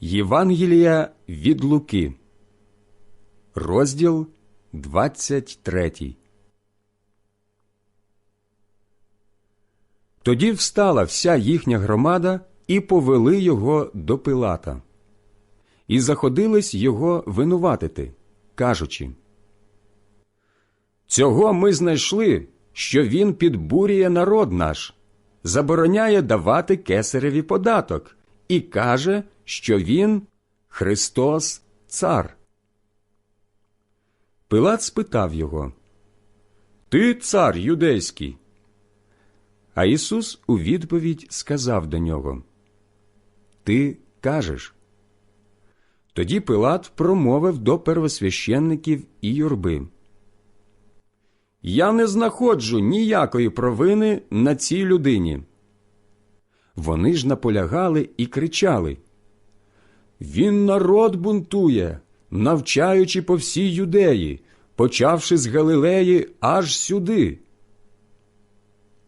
Євангелія від Луки, розділ 23. Тоді встала вся їхня громада і повели його до Пилата. І заходились його винуватити, кажучи Цього ми знайшли, що він підбурює народ наш, забороняє давати кесареві податок і каже, що він Христос Цар. Пилат спитав його Ти цар юдейський? А Ісус у відповідь сказав до нього Ти кажеш. Тоді Пилат промовив до первосвященників і юрби. Я не знаходжу ніякої провини на цій людині. Вони ж наполягали і кричали Він народ бунтує, навчаючи по всій юдеї, почавши з Галилеї аж сюди.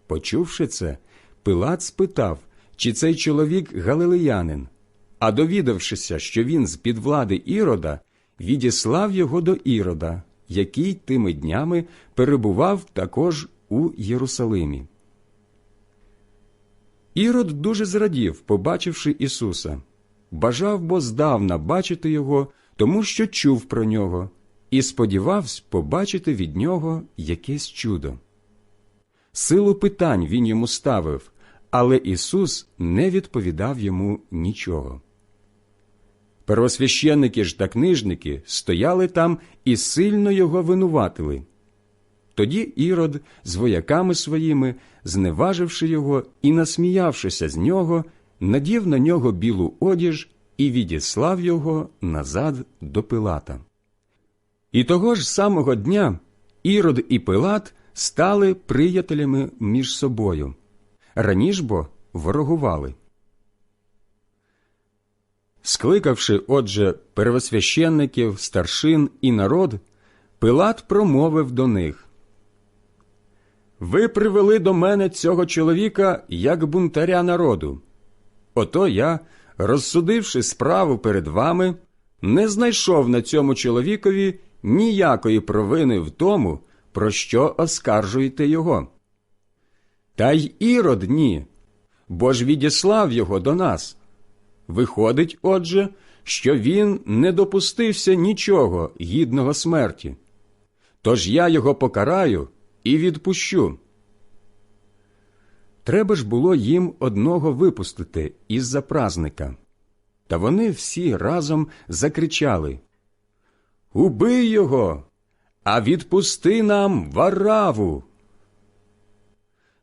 Почувши це, Пилат спитав, чи цей чоловік галилеянин, а довідавшися, що він з під влади Ірода, відіслав його до Ірода, який тими днями перебував також у Єрусалимі. Ірод дуже зрадів, побачивши Ісуса, бажав бо здавна бачити його, тому що чув про нього, і сподівався побачити від нього якесь чудо. Силу питань він йому ставив, але Ісус не відповідав йому нічого. Первосвященники ж та книжники стояли там і сильно його винуватили. Тоді Ірод з вояками своїми, зневаживши його і насміявшися з нього, надів на нього білу одіж і відіслав його назад до Пилата. І того ж самого дня Ірод і Пилат стали приятелями між собою. Раніш бо ворогували. Скликавши, отже, первосвященників, старшин і народ, Пилат промовив до них Ви привели до мене цього чоловіка як бунтаря народу. Ото я, розсудивши справу перед вами, не знайшов на цьому чоловікові ніякої провини в тому, про що оскаржуєте його. Та й ірод ні, бо ж відіслав його до нас. Виходить, отже, що він не допустився нічого гідного смерті. Тож я його покараю і відпущу. Треба ж було їм одного випустити із-за празника. Та вони всі разом закричали Убий його, а відпусти нам вараву.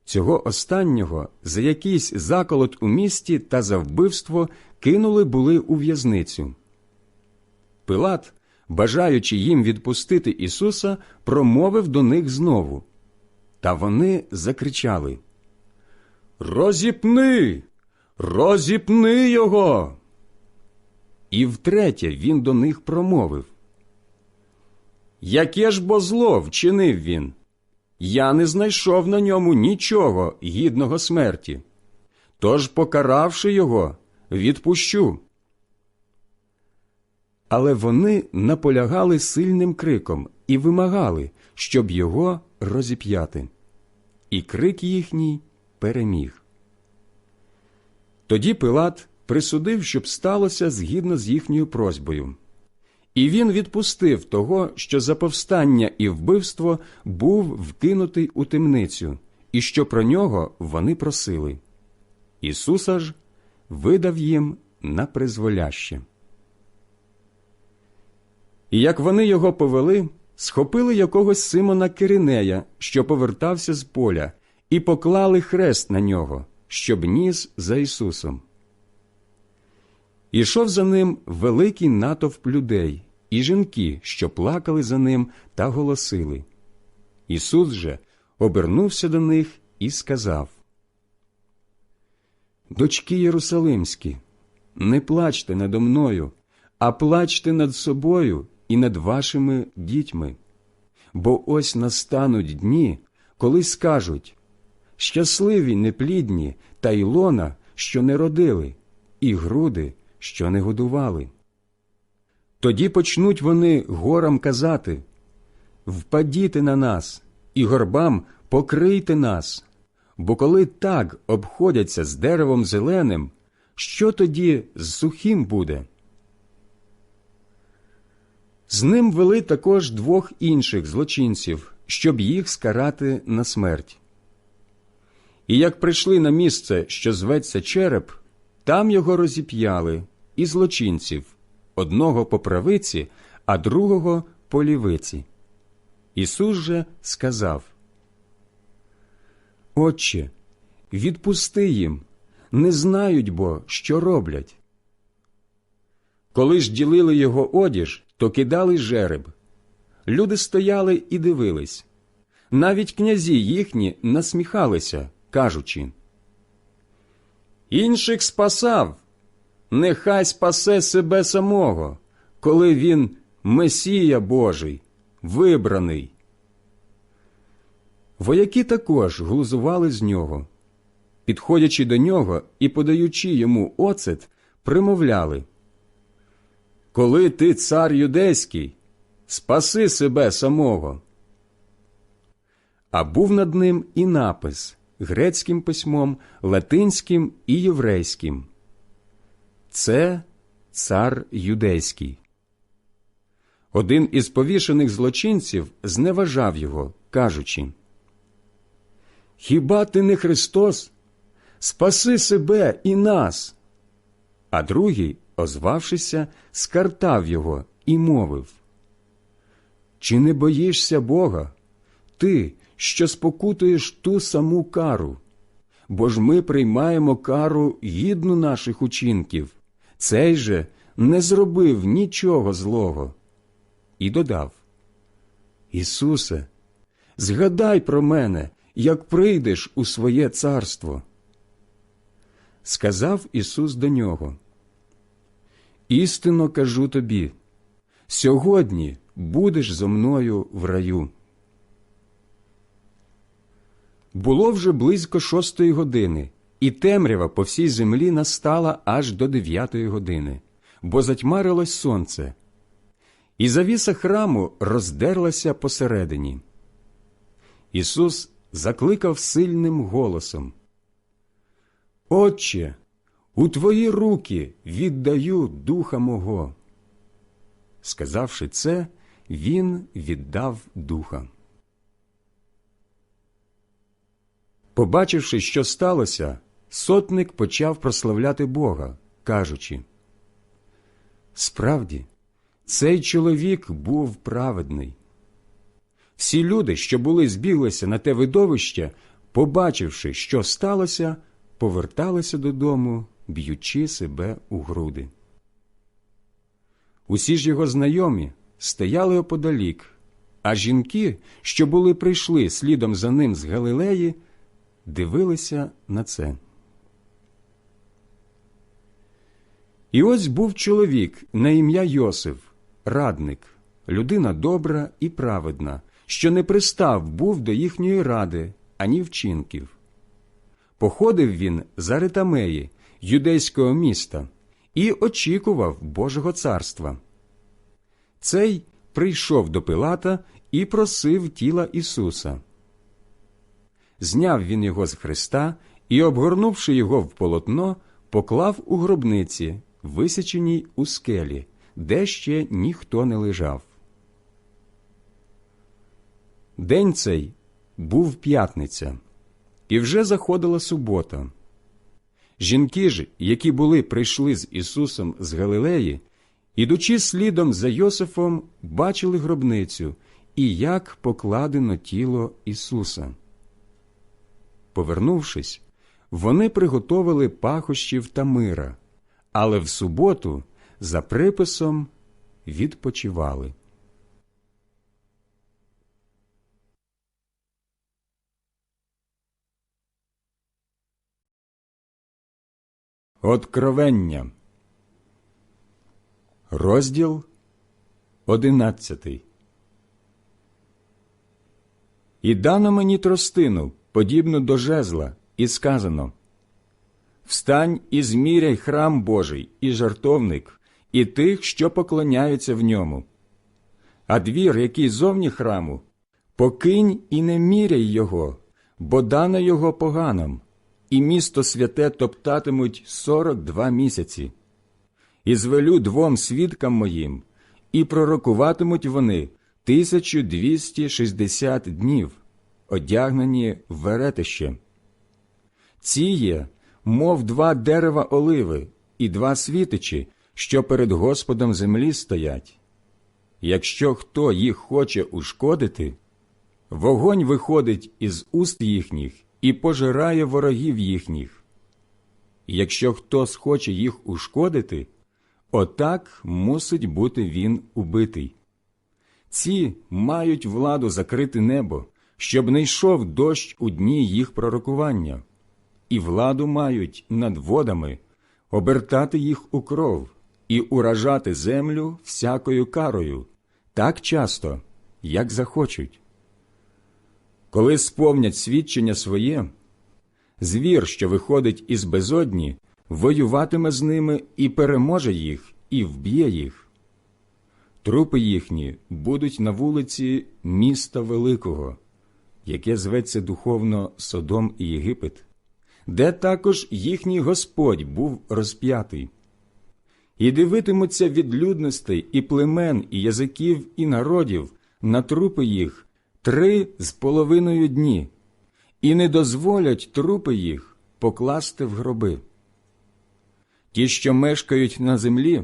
Цього останнього за якийсь заколот у місті та за вбивство кинули були у в'язницю. Пилат, бажаючи їм відпустити Ісуса, промовив до них знову. Та вони закричали Розіпни, розіпни його. І втретє він до них промовив Яке ж бо зло вчинив він? Я не знайшов на ньому нічого гідного смерті. Тож, покаравши його, відпущу. Але вони наполягали сильним криком і вимагали, щоб його розіп'яти. І крик їхній переміг. Тоді Пилат присудив, щоб сталося згідно з їхньою просьбою. І він відпустив того, що за повстання і вбивство був вкинутий у темницю, і що про нього вони просили. Ісуса ж видав їм на призволяще. І як вони його повели, схопили якогось Симона Киринея, що повертався з поля, і поклали хрест на нього, щоб ніс за Ісусом. Ішов за ним великий натовп людей і жінки, що плакали за ним та голосили. Ісус же обернувся до них і сказав Дочки Єрусалимські, не плачте надо мною, а плачте над собою і над вашими дітьми. Бо ось настануть дні, коли скажуть щасливі неплідні та ілона, що не родили, і груди, що не годували. Тоді почнуть вони горам казати Впадіте на нас, і горбам покрийте нас, бо коли так обходяться з деревом зеленим, що тоді з сухим буде? З ним вели також двох інших злочинців, щоб їх скарати на смерть. І як прийшли на місце, що зветься череп, там його розіп'яли і злочинців одного по правиці, а другого по лівиці. Ісус же сказав Отче, відпусти їм, не знають бо, що роблять. Коли ж ділили його одіж, то кидали жереб. Люди стояли і дивились. Навіть князі їхні насміхалися, кажучи Інших спасав, нехай спасе себе самого, коли він Месія Божий, вибраний. Вояки також глузували з нього. Підходячи до нього і подаючи йому оцет, примовляли Коли ти цар юдейський, спаси себе самого. А був над ним і напис грецьким письмом, латинським і єврейським. Це цар юдейський. Один із повішених злочинців зневажав його, кажучи Хіба ти не Христос? Спаси себе і нас. А другий, озвавшися, скартав його і мовив Чи не боїшся Бога? Ти, що спокутуєш ту саму кару, бо ж ми приймаємо кару гідну наших учинків, цей же не зробив нічого злого. І додав Ісусе, згадай про мене, як прийдеш у своє царство. Сказав Ісус до нього Істинно кажу тобі, сьогодні будеш зо мною в раю. Було вже близько шостої години, і темрява по всій землі настала аж до дев'ятої години, бо затьмарилось сонце, і завіса храму роздерлася посередині. Ісус закликав сильним голосом Отче, у твої руки віддаю духа мого. Сказавши це, він віддав духа. Побачивши, що сталося, сотник почав прославляти Бога, кажучи Справді, цей чоловік був праведний. Всі люди, що були збіглися на те видовище, побачивши, що сталося, поверталися додому, б'ючи себе у груди. Усі ж його знайомі стояли оподалік, а жінки, що були прийшли слідом за ним з Галилеї, дивилися на це. І ось був чоловік на ім'я Йосиф, радник, людина добра і праведна, що не пристав був до їхньої ради, ані вчинків. Походив він за Ритамеї, юдейського міста, і очікував Божого царства. Цей прийшов до Пилата і просив тіла Ісуса. Зняв він його з Христа і, обгорнувши його в полотно, поклав у гробниці, висяченій у скелі, де ще ніхто не лежав. День цей був п'ятниця, і вже заходила субота. Жінки ж, які були прийшли з Ісусом з Галилеї, ідучи слідом за Йосифом, бачили гробницю і як покладено тіло Ісуса. Повернувшись, вони приготовили пахощів та мира, але в суботу за приписом відпочивали. Откровення. Розділ одинадцятий. І дано мені тростину, подібну до жезла, і сказано Встань і зміряй храм Божий і жартовник, і тих, що поклоняються в ньому. А двір, який зовні храму, покинь і не міряй його, бо дано його поганам, і місто святе топтатимуть сорок два місяці. І звелю двом свідкам моїм, і пророкуватимуть вони тисячу двісті шістдесят днів, одягнені в веретище. Ці є, мов два дерева оливи і два світичі, що перед Господом землі стоять. Якщо хто їх хоче ушкодити, вогонь виходить із уст їхніх і пожирає ворогів їхніх. Якщо хто схоче їх ушкодити, отак мусить бути він убитий. Ці мають владу закрити небо, щоб не йшов дощ у дні їх пророкування, і владу мають над водами обертати їх у кров і уражати землю всякою карою так часто, як захочуть. Коли сповнять свідчення своє, звір, що виходить із безодні, воюватиме з ними і переможе їх, і вб'є їх. Трупи їхні будуть на вулиці міста Великого, яке зветься духовно Содом і Єгипет, де також їхній Господь був розп'ятий. І дивитимуться від людностей і племен, і язиків, і народів на трупи їх три з половиною дні, і не дозволять трупи їх покласти в гроби. Ті, що мешкають на землі,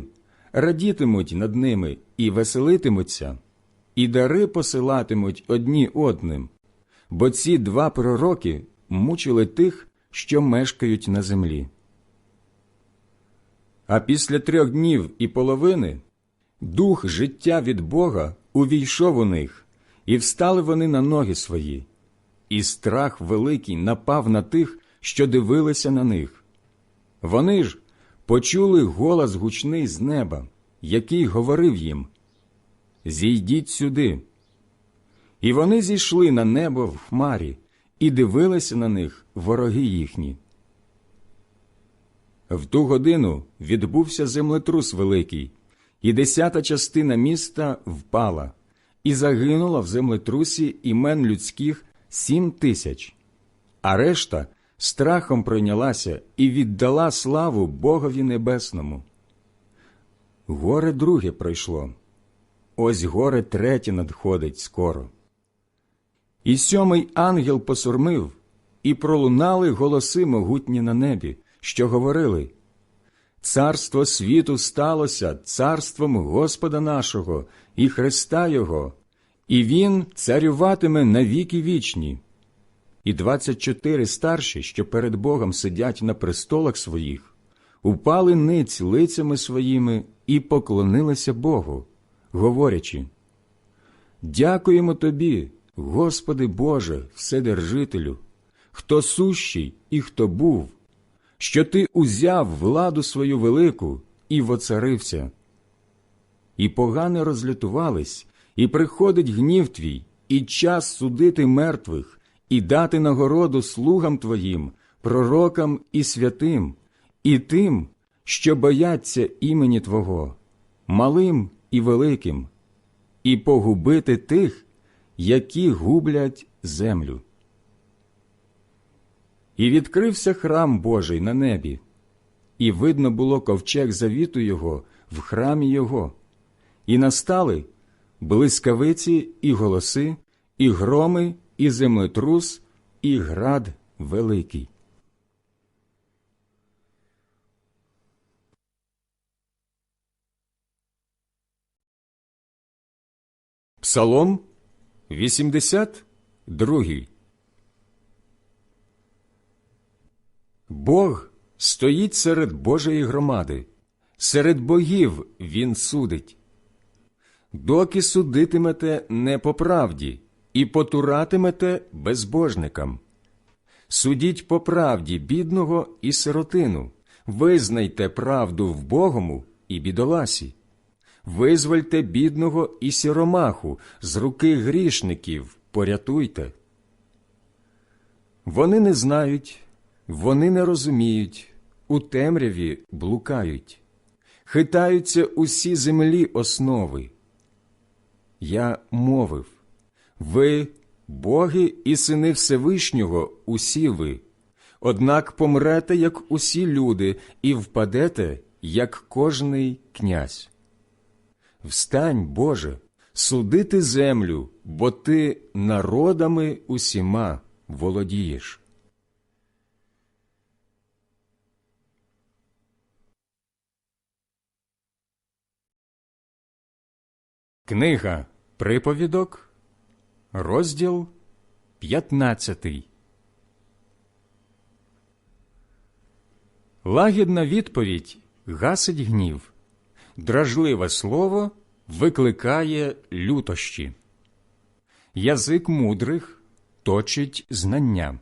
радітимуть над ними і веселитимуться, і дари посилатимуть одні одним, бо ці два пророки мучили тих, що мешкають на землі. А після трьох днів і половини дух життя від Бога увійшов у них, і встали вони на ноги свої, і страх великий напав на тих, що дивилися на них. Вони ж почули голос гучний з неба, який говорив їм Зійдіть сюди. І вони зійшли на небо в хмарі і дивилися на них вороги їхні. В ту годину відбувся землетрус великий, і десята частина міста впала, і загинула в землетрусі імен людських сім тисяч, а решта страхом пройнялася і віддала славу Богові Небесному. Горе друге пройшло, ось горе третє надходить скоро. І сьомий ангел посурмив, і пролунали голоси могутні на небі що говорили Царство світу сталося царством Господа нашого і Христа Його, і Він царюватиме на віки вічні. І двадцять чотири старші, що перед Богом сидять на престолах своїх, упали ниць лицями своїми і поклонилися Богу, говорячи Дякуємо Тобі, Господи Боже, Вседержителю, хто сущий і хто був що ти узяв владу свою велику і воцарився. І погане розлютувались, і приходить гнів твій, і час судити мертвих, і дати нагороду слугам твоїм, пророкам і святим, і тим, що бояться імені Твого, малим і великим, і погубити тих, які гублять землю. І відкрився храм Божий на небі, і видно було ковчег завіту його в храмі його, і настали блискавиці і голоси, і громи, і землетрус, і град великий. Псалом 82 Бог стоїть серед Божої громади, серед богів Він судить. Доки судитимете не по правді і потуратимете безбожникам. Судіть по правді бідного і сиротину, визнайте правду в Богому і бідоласі, визвольте бідного і сіромаху з руки грішників, порятуйте. Вони не знають вони не розуміють, у темряві блукають, хитаються усі землі основи. Я мовив ви, боги і сини Всевишнього, усі ви, однак помрете, як усі люди, і впадете, як кожний князь. Встань, Боже, судити землю, бо ти народами усіма володієш. Книга Приповідок, розділ 15 Лагідна відповідь гасить гнів, дражливе слово викликає лютощі. Язик мудрих точить знання,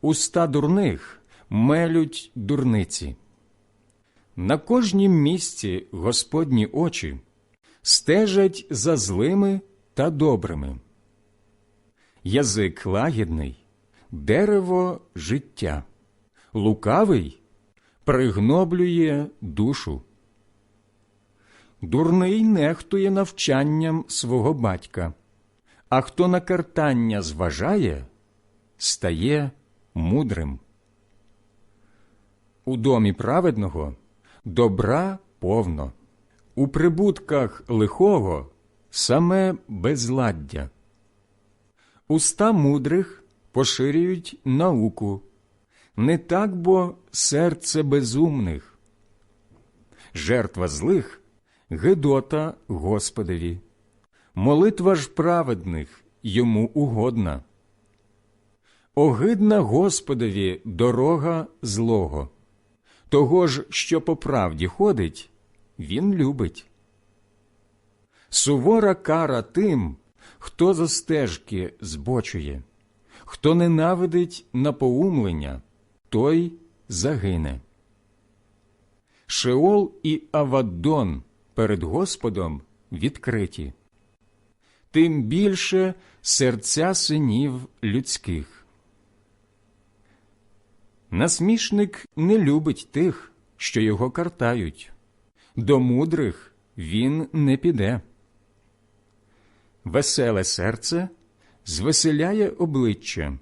уста дурних мелють дурниці. На кожнім місці Господні очі стежать за злими та добрими. Язик лагідний дерево життя, лукавий пригноблює душу. Дурний нехтує навчанням свого батька, а хто на картання зважає, стає мудрим. У домі праведного добра повно, у прибутках лихого саме безладдя. Уста мудрих поширюють науку, не так бо серце безумних. Жертва злих Гедота Господові, молитва ж праведних йому угодна. Огидна Господові дорога злого, того ж, що по правді ходить, він любить. Сувора кара тим, хто за стежки збочує, хто ненавидить напоумлення, той загине. Шеол і Авадон перед Господом відкриті, тим більше серця синів людських. Насмішник не любить тих, що його картають, до мудрих він не піде. Веселе серце звеселяє обличчя,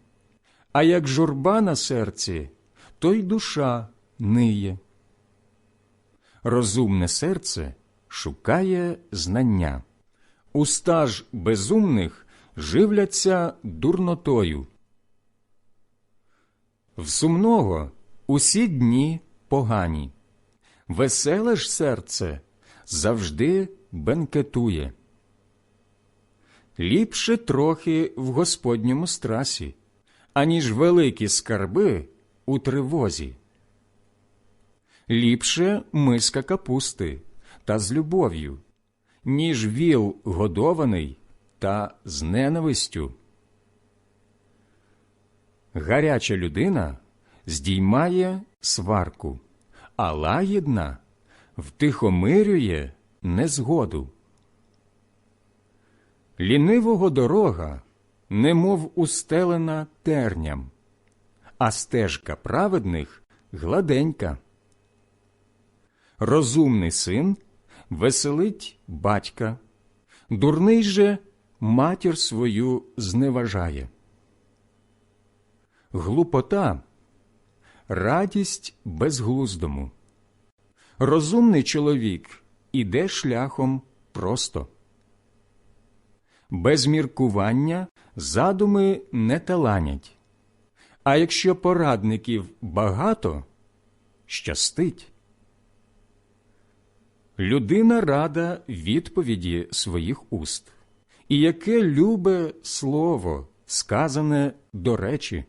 а як журба на серці, то й душа ниє. Розумне серце шукає знання. Уста ж безумних живляться дурнотою. В сумного усі дні погані, веселе ж серце завжди бенкетує. Ліпше трохи в Господньому страсі, аніж великі скарби у тривозі. Ліпше миска капусти та з любов'ю, ніж віл годований та з ненавистю. Гаряча людина здіймає сварку, а лагідна втихомирює незгоду. Лінивого дорога, немов устелена терням, а стежка праведних гладенька. Розумний син веселить батька, дурний же матір свою зневажає. Глупота радість безглуздому. Розумний чоловік іде шляхом просто. Без міркування задуми не таланять, а якщо порадників багато, щастить. Людина рада відповіді своїх уст, і яке любе слово, сказане до речі.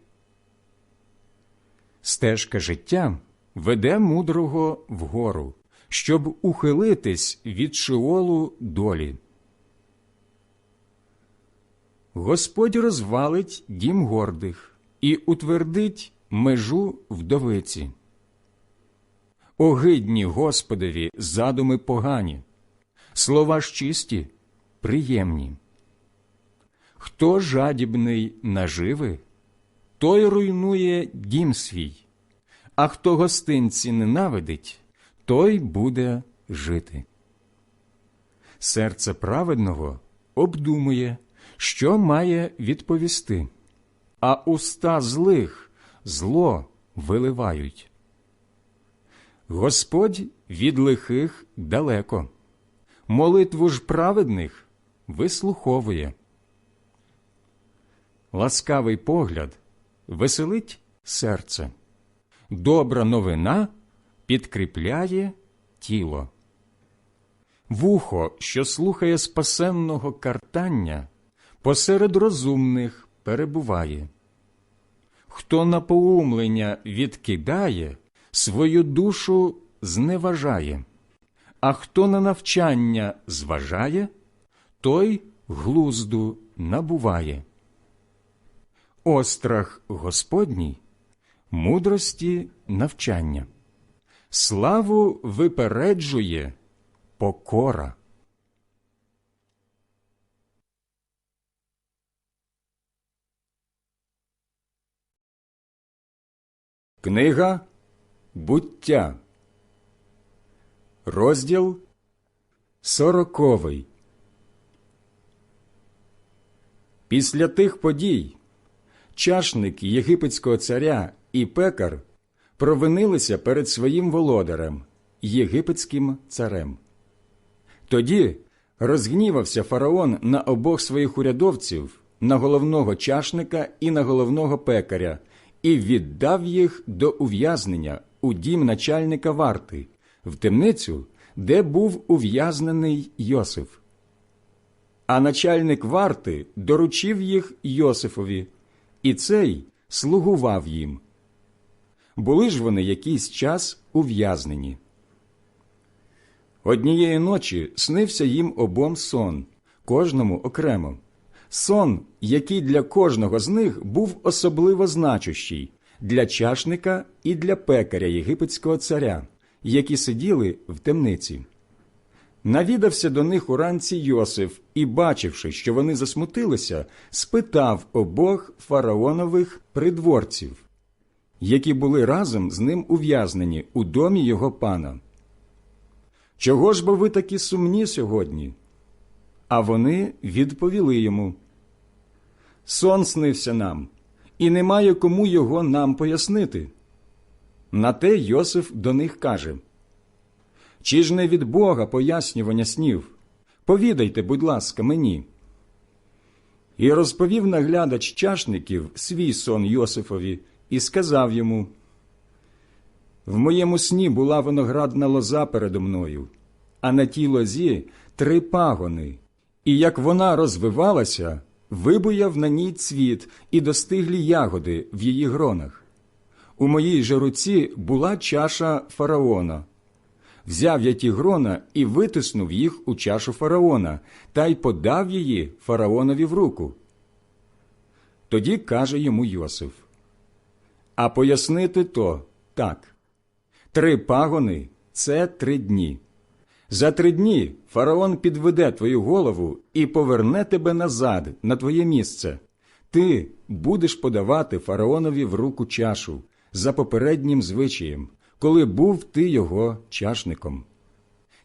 Стежка життя веде мудрого вгору, щоб ухилитись від шиолу долі. Господь розвалить дім гордих і утвердить межу вдовиці. Огидні Господові задуми погані, слова ж чисті, приємні. Хто жадібний наживи, той руйнує дім свій, а хто гостинці ненавидить, той буде жити. Серце праведного обдумує, що має відповісти, а уста злих зло виливають. Господь від лихих далеко, молитву ж праведних вислуховує. Ласкавий погляд веселить серце, добра новина підкріпляє тіло. Вухо, що слухає спасенного картання, посеред розумних перебуває. Хто напоумлення відкидає, свою душу зневажає, а хто на навчання зважає, той глузду набуває. Острах Господній мудрості навчання, славу випереджує покора. Книга Буття, розділ сороковий. Після тих подій чашник єгипетського царя і пекар провинилися перед своїм володарем, єгипетським царем. Тоді розгнівався фараон на обох своїх урядовців, на головного чашника і на головного пекаря, і віддав їх до ув'язнення у дім начальника варти, в темницю, де був ув'язнений Йосиф. А начальник варти доручив їх Йосифові, і цей слугував їм. Були ж вони якийсь час ув'язнені. Однієї ночі снився їм обом сон, кожному окремо. Сон, який для кожного з них був особливо значущий для чашника і для пекаря єгипетського царя, які сиділи в темниці. Навідався до них уранці Йосиф і, бачивши, що вони засмутилися, спитав обох фараонових придворців, які були разом з ним ув'язнені у домі його пана. Чого ж бо ви такі сумні сьогодні? А вони відповіли йому Сон снився нам, і немає кому його нам пояснити. На те Йосиф до них каже Чи ж не від Бога пояснювання снів? Повідайте, будь ласка, мені. І розповів наглядач чашників свій сон Йосифові і сказав йому В моєму сні була виноградна лоза передо мною, а на тій лозі три пагони, і як вона розвивалася, вибуяв на ній цвіт і достиглі ягоди в її гронах. У моїй же руці була чаша фараона. Взяв я ті грона і витиснув їх у чашу фараона, та й подав її фараонові в руку. Тоді каже йому Йосиф А пояснити то так три пагони це три дні. За три дні фараон підведе твою голову і поверне тебе назад на твоє місце. Ти будеш подавати фараонові в руку чашу за попереднім звичаєм, коли був ти його чашником.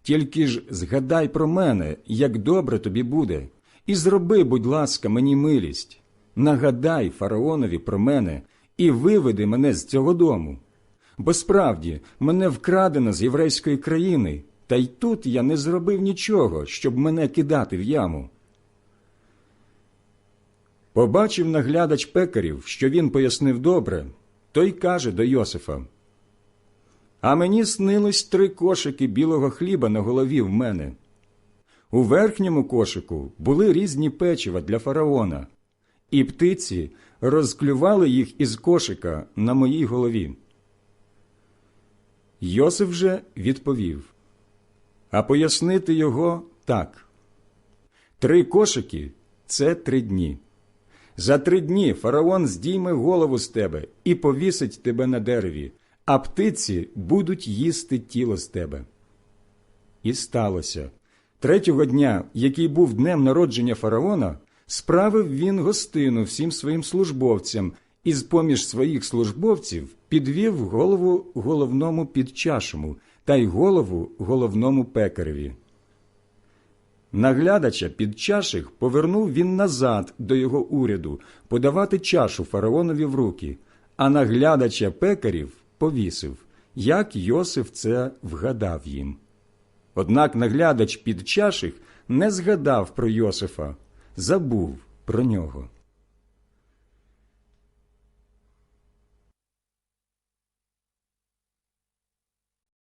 Тільки ж згадай про мене, як добре тобі буде, і зроби, будь ласка, мені милість. Нагадай фараонові про мене і виведи мене з цього дому. Бо справді мене вкрадено з єврейської країни, та й тут я не зробив нічого, щоб мене кидати в яму. Побачив наглядач пекарів, що він пояснив добре, той каже до Йосифа А мені снилось три кошики білого хліба на голові в мене. У верхньому кошику були різні печива для фараона, і птиці розклювали їх із кошика на моїй голові. Йосиф же відповів а пояснити його так. Три кошики це три дні. За три дні фараон здійме голову з тебе і повісить тебе на дереві, а птиці будуть їсти тіло з тебе. І сталося. Третього дня, який був днем народження фараона, справив він гостину всім своїм службовцям і з поміж своїх службовців підвів голову головному підчашому та й голову головному пекареві. Наглядача підчаших повернув він назад до його уряду подавати чашу фараонові в руки, а наглядача пекарів повісив, як Йосиф це вгадав їм. Однак наглядач підчаших не згадав про Йосифа, забув про нього.